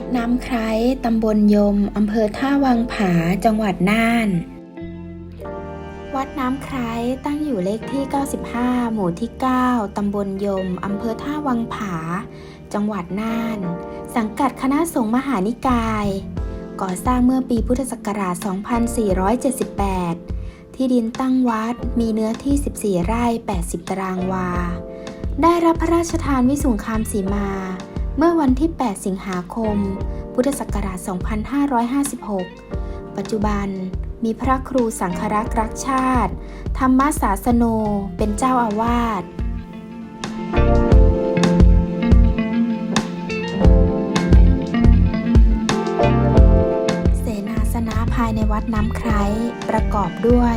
วัดน้ำไคร้ตำบลยม อำเภอท่าวังผา จังหวัดน่าน วัดน้ำไคร้ตั้งอยู่เลขที่ 95 หมู่ที่ 9 ตำบลยม อำเภอท่าวังผา จังหวัดน่าน สังกัดคณะสงฆ์มหานิกาย ก่อสร้างเมื่อปีพุทธศักราช 2478 ที่ดินตั้งวัดมีเนื้อที่ 14 ไร่ 80 ตารางวา ได้รับพระราชทานวิสุงคามสีมา เมื่อวันที่ 8 สิงหาคม พุทธศักราช 2556 ปัจจุบันมีพระครูสังฆรักษ์รักชาติ ธรรมศาสโนเป็นเจ้าอาวาสเสนาสนะภายในวัดน้ำไคร้ประกอบด้วย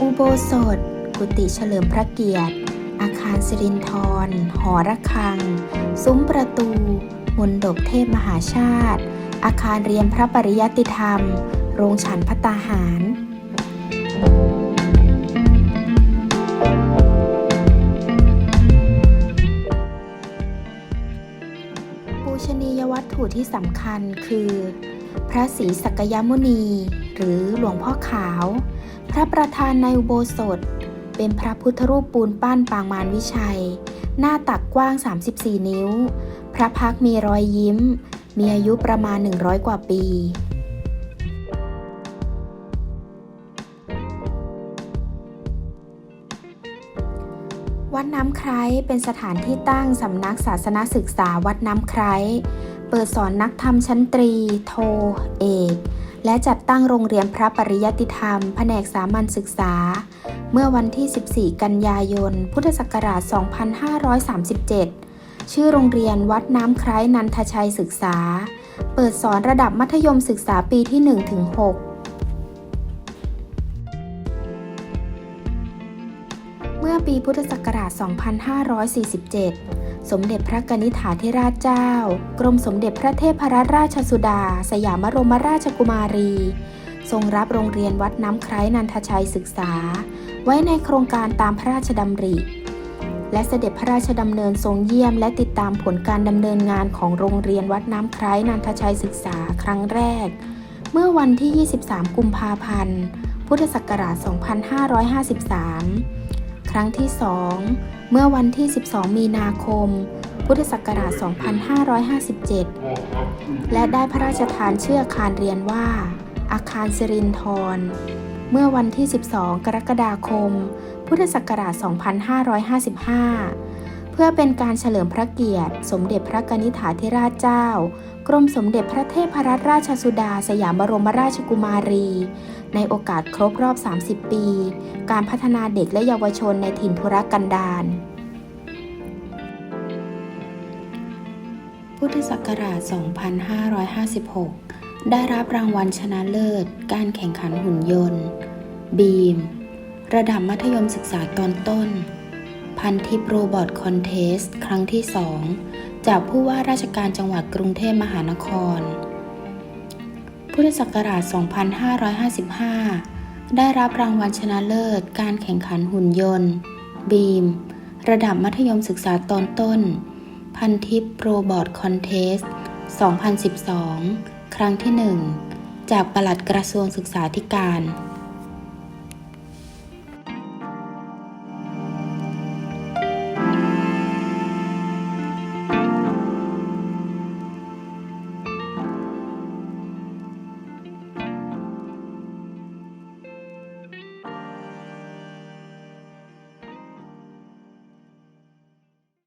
อุโบสถ กุฏิเฉลิมพระเกียรติ อาคารสิรินทรหอระฆัง ซุ้มประตู มนดบเทพมหาชาติ อาคารเรียนพระปริยัติธรรม โรงฉันพัตตาหาร ปูชนียวัตถุที่สำคัญคือ พระศรีสักยมุนี หรือหลวงพ่อขาว พระประธานในอุโบสถ เป็นพระพุทธรูปปูนปั้นปางมารวิชัย หน้าตักกว้าง 34 นิ้ว พระพักมีรอยยิ้ม มีอายุประมาณ 100 กว่าปีวัดน้ำไคร้เป็นสถานที่ตั้งสำนักศาสนาศึกษาวัดน้ำไคร้เปิดสอนนักธรรมชั้นตรี โท เอก และจัดตั้งโรงเรียนพระปริยัติธรรม แผนกสามัญศึกษา เมื่อวันที่ 14 กันยายน พุทธศักราช 2537 ชื่อโรงเรียนวัดน้ำไคร้นันทชัยศึกษา เปิดสอนระดับมัธยมศึกษาปีที่ 1 ถึง 6 เมื่อปีพุทธศักราช 2547 สมเด็จพระกนิษฐาธิราชเจ้า กรมสมเด็จพระเทพรัตนราชสุดา สยามบรมราชกุมารี ทรงรับโรงเรียนวัดน้ำไคร้นันทชัยศึกษา ไว้ในโครงการตามพระราชดำริ และเสด็จพระราชดำเนินทรงเยี่ยมและติดตามผลการดำเนินงานของโรงเรียนวัดน้ำไคร้นันทชัยศึกษาครั้งแรก เมื่อวันที่ 23 กุมภาพันธ์ พุทธศักราช 2553 ครั้งที่ 2 เมื่อวันที่ 12 มีนาคมพุทธศักราช 2557 และได้พระราชทานเชื่อคารเรียนว่า อาคารสิรินทร เมื่อวันที่ 12 กรกฎาคม พุทธศักราช 2555 เพื่อเป็นการเฉลิมพระเกียรติ สมเด็จพระกนิษฐาธิราชเจ้า กรมสมเด็จพระเทพรัตนราชสุดาสยามบรมราชกุมารี ในโอกาสครบรอบ 30 ปี การพัฒนาเด็กและเยาวชนในถิ่นทุรกันดารพุทธศักราช 2556 ได้รับรางวัลชนะเลิศ การแข่งขันหุ่นยนต์ บีม ระดับมัธยมศึกษาตอนต้น พันทิปโรบอทคอนเทสครั้งที่ 2 จากผู้ว่าราชการจังหวัดกรุงเทพมหานคร พุทธศักราช 2555 ได้รับรางวัลชนะเลิศ การแข่งขันหุ่นยนต์ บีม ระดับมัธยมศึกษาตอนต้น พันทิปโรบอทคอนเทส2012 ครั้งที่ 1 จากปลัดกระทรวงศึกษาธิการ